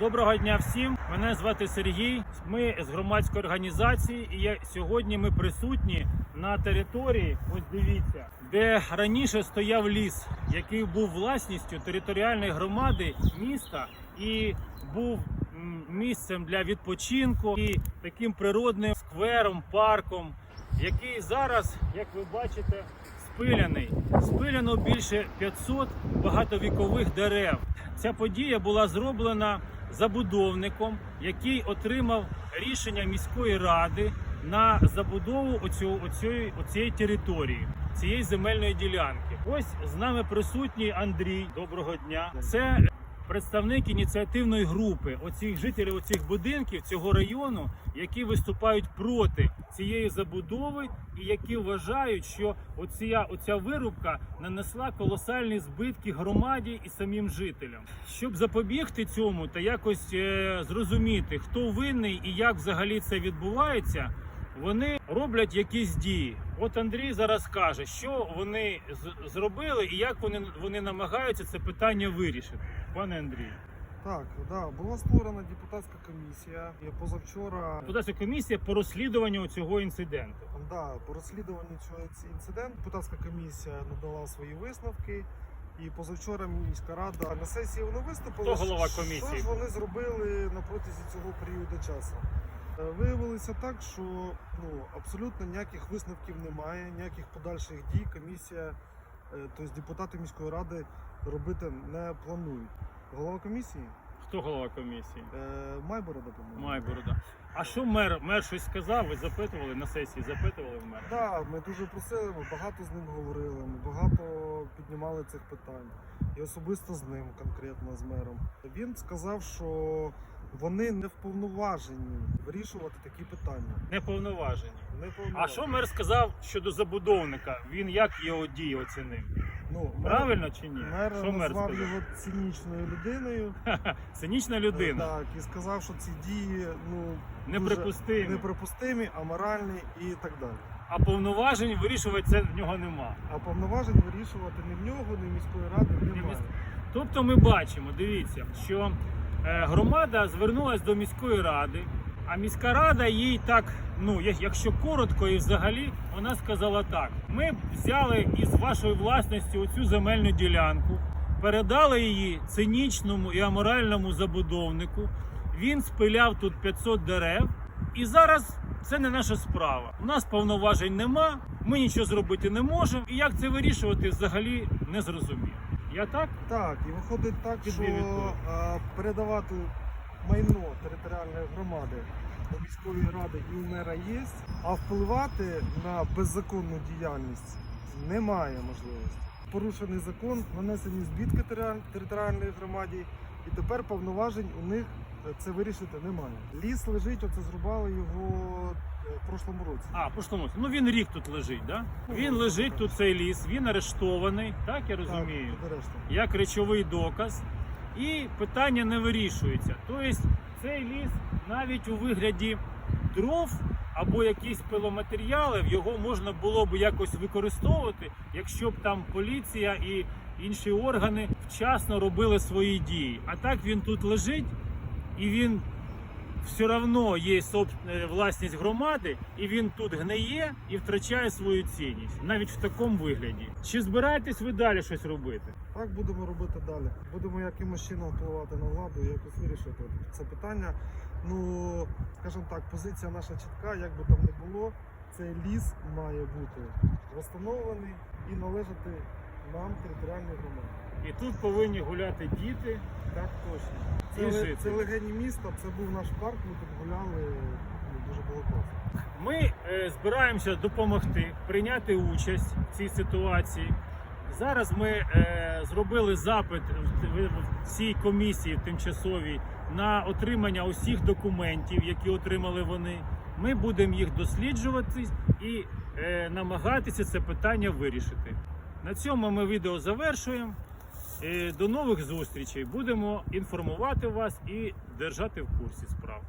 Доброго дня всім. Мене звати Сергій. Ми з громадської організації, і я сьогодні ми присутні на території. Ось дивіться, де раніше стояв ліс, який був власністю територіальної громади міста і був місцем для відпочинку і таким природним сквером, парком, який зараз, як ви бачите, спиляний. Спиляно більше 500 багатовікових дерев. Ця подія була зроблена забудовником, який отримав рішення міської ради на забудову оцього, оцієї, оцієї території, цієї земельної ділянки. Ось з нами присутній Андрій. Доброго дня. Це представник ініціативної групи оцих жителів оцих будинків цього району, які виступають проти цієї забудови і які вважають, що оця, оця вирубка нанесла колосальні збитки громаді і самим жителям. Щоб запобігти цьому та якось е, зрозуміти, хто винний і як взагалі це відбувається. Вони роблять якісь дії. От Андрій зараз каже, що вони з- зробили і як вони, вони намагаються це питання вирішити. Пане Андрію, Так, да, була створена депутатська комісія. І позавчора подася комісія по розслідуванню цього інциденту. да, по розслідуванню цього інциденту депутатська комісія надала свої висновки. І позавчора міська рада на сесії вони виступили. Хто голова Що ж вони зробили на протязі цього періоду часу? Е, Виявилося так, що ну абсолютно ніяких висновків немає, ніяких подальших дій. Комісія, е, тобто депутати міської ради робити не планують. Голова комісії Хто голова комісії? е, Майборода, по-моєму. Майборода. А що мер? Мер щось сказав? Ви запитували на сесії? Запитували в мера? Так, ми дуже просили, ми багато з ним говорили, ми багато піднімали цих питань. І особисто з ним, конкретно з мером. Він сказав, що вони не вповноважені вирішувати такі питання. Неповноважені. Не А що мер сказав щодо забудовника? Він як його дії оцінив? Ну, мер- Правильно чи ні? Мер що мер назвав сказав? його цинічною людиною. Цинічна людина. Так, і сказав, що ці дії ну, дуже Неприпустимі. неприпустимі, аморальні і так далі. А повноважень вирішувати це в нього нема. А повноважень вирішувати ні в нього, ні в міської ради немає. міс- Тобто ми бачимо, дивіться, що е, громада звернулася до міської ради, а міська рада їй так, ну якщо коротко і взагалі, вона сказала так: ми взяли із вашої власності оцю земельну ділянку, передали її цинічному і аморальному забудовнику. Він спиляв тут 500 дерев, і зараз це не наша справа. У нас повноважень нема, ми нічого зробити не можемо. І як це вирішувати, взагалі не зрозуміло. Я так? Так, і виходить так, що відповідь. е, передавати майно територіальної громади до міської ради і у мера є, а впливати на беззаконну діяльність немає можливості. Порушений закон, нанесені збитки територіальної громаді, і тепер повноважень у них це вирішити немає. Ліс лежить, оце зрубали його е, в прошлому році. А, по що Ну він рік тут лежить, да? Ну, Він ну, лежить так. тут цей ліс, він арештований, так я розумію, Так, як речовий доказ. І питання не вирішується. Тобто цей ліс навіть у вигляді дров або якісь пиломатеріалів його можна було б якось використовувати, якщо б там поліція і інші органи вчасно робили свої дії. А так він тут лежить і він все одно є власність громади, і він тут гниє і втрачає свою цінність, навіть в такому вигляді. Чи збираєтесь ви далі щось робити? Так будемо робити далі. Будемо якимось чином впливати на владу якось вирішити це питання. Ну, скажімо так, позиція наша чітка, як би там не було, цей ліс має бути встановлений і належати нам, територіальній громаді. І тут повинні гуляти діти. Так точно. Це, це легені міста, це був наш парк, ми тут гуляли, ну, дуже було класно. Ми е, збираємося допомогти, прийняти участь в цій ситуації. Зараз ми е, зробили запит в цій комісії тимчасовій на отримання усіх документів, які отримали вони. Ми будемо їх досліджувати і е, намагатися це питання вирішити. На цьому ми відео завершуємо. Е, До нових зустрічей. Будемо інформувати вас і держати в курсі справ.